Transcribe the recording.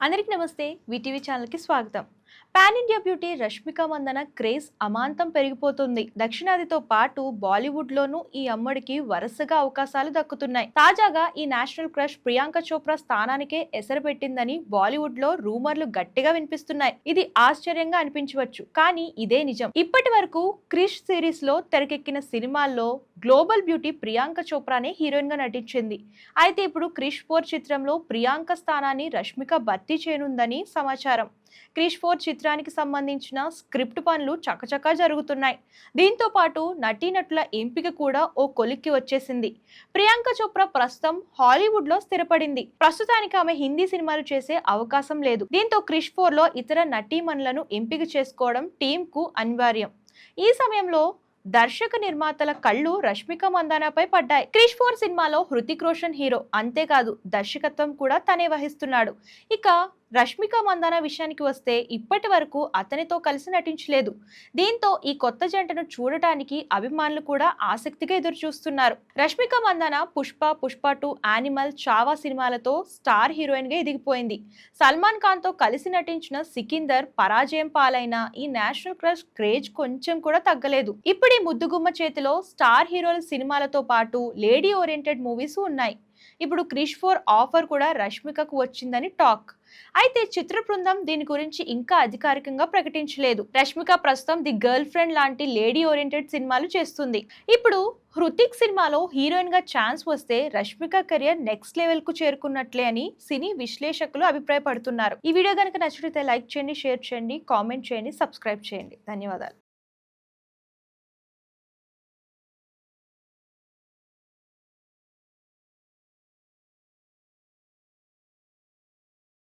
అందరికీ నమస్తే వీటీవీ ఛానల్కి స్వాగతం. Pan India beauty Rashmika Mandanna craze అమాంతం పెరిగిపోతుంది. దక్షిణాదితో పాటు బాలీవుడ్లోనూ ఈ అమ్మడికి వరుసగా అవకాశాలు దక్కుతున్నాయి. తాజాగా ఈ నేషనల్ క్రష్ ప్రియాంక చోప్రా స్థానానికే ఎసరు పెట్టిందని బాలీవుడ్లో రూమర్లు గట్టిగా వినిపిస్తున్నాయి. ఇది ఆశ్చర్యంగా అనిపించవచ్చు కానీ ఇదే నిజం. ఇప్పటి వరకు క్రిష్ సిరీస్లో తెరకెక్కిన సినిమాల్లో గ్లోబల్ బ్యూటీ ప్రియాంక చోప్రానే హీరోయిన్గా నటించింది. అయితే ఇప్పుడు క్రిష్ ఫోర్ చిత్రంలో ప్రియాంక స్థానాన్ని రష్మిక భర్తీ చేయనుందని సమాచారం. క్రిష్ ఫోర్ చిత్రానికి సంబంధించిన స్క్రిప్ట్ పనులు చకచకా జరుగుతున్నాయి. దీంతో పాటు నటీనటుల ఎంపిక కూడా ఓ కొలిక్కి వచ్చేసింది. ప్రియాంక చోప్రా ప్రస్తుతం హాలీవుడ్లో స్థిరపడింది. ప్రస్తుతానికి ఆమె హిందీ సినిమాలు చేసే అవకాశం లేదు. దీంతో క్రిష్ ఫోర్లో ఇతర నటీమణులను ఎంపిక చేసుకోవడం టీమ్కు అనివార్యం. ఈ సమయంలో దర్శక నిర్మాతల కళ్ళు రష్మిక మందానాపై పడ్డాయి. క్రిష్ ఫోర్ సినిమాలో హృతిక్ రోషన్ హీరో అంతేకాదు దర్శకత్వం కూడా తనే వహిస్తున్నాడు. ఇక రష్మిక మందాన విషయానికి వస్తే ఇప్పటి వరకు అతనితో కలిసి నటించలేదు. దీంతో ఈ కొత్త జంటను చూడటానికి అభిమానులు కూడా ఆసక్తిగా ఎదురు చూస్తున్నారు రష్మిక మందాన పుష్ప పుష్ప టూ యానిమల్ చావా సినిమాలతో స్టార్ హీరోయిన్గా ఎదిగిపోయింది. సల్మాన్ ఖాన్తో కలిసి నటించిన సికిందర్ పరాజయం పాలైన ఈ నేషనల్ క్రష్ క్రేజ్ కొంచెం కూడా తగ్గలేదు. ఇప్పుడు ఈ ముద్దుగుమ్మ చేతిలో స్టార్ హీరోల సినిమాలతో పాటు లేడీ ఓరియంటెడ్ మూవీస్ ఉన్నాయి. ఇప్పుడు క్రిష్ ఫోర్ ఆఫర్ కూడా రష్మికకు వచ్చిందని టాక్. అయితే చిత్ర బృందం దీని గురించి ఇంకా అధికారికంగా ప్రకటించలేదు. రష్మిక ప్రస్తుతం ది గర్ల్ ఫ్రెండ్ లాంటి లేడీ ఓరియంటెడ్ సినిమాలు చేస్తుంది. ఇప్పుడు హృతిక్ సినిమాలో హీరోయిన్గా ఛాన్స్ వస్తే రష్మిక కెరియర్ నెక్స్ట్ లెవెల్కు చేరుకున్నట్లే అని సినీ విశ్లేషకులు అభిప్రాయపడుతున్నారు. ఈ వీడియో కనుక నచ్చితే లైక్ చేయండి షేర్ చేయండి కామెంట్ చేయండి సబ్స్క్రైబ్ చేయండి. ధన్యవాదాలు.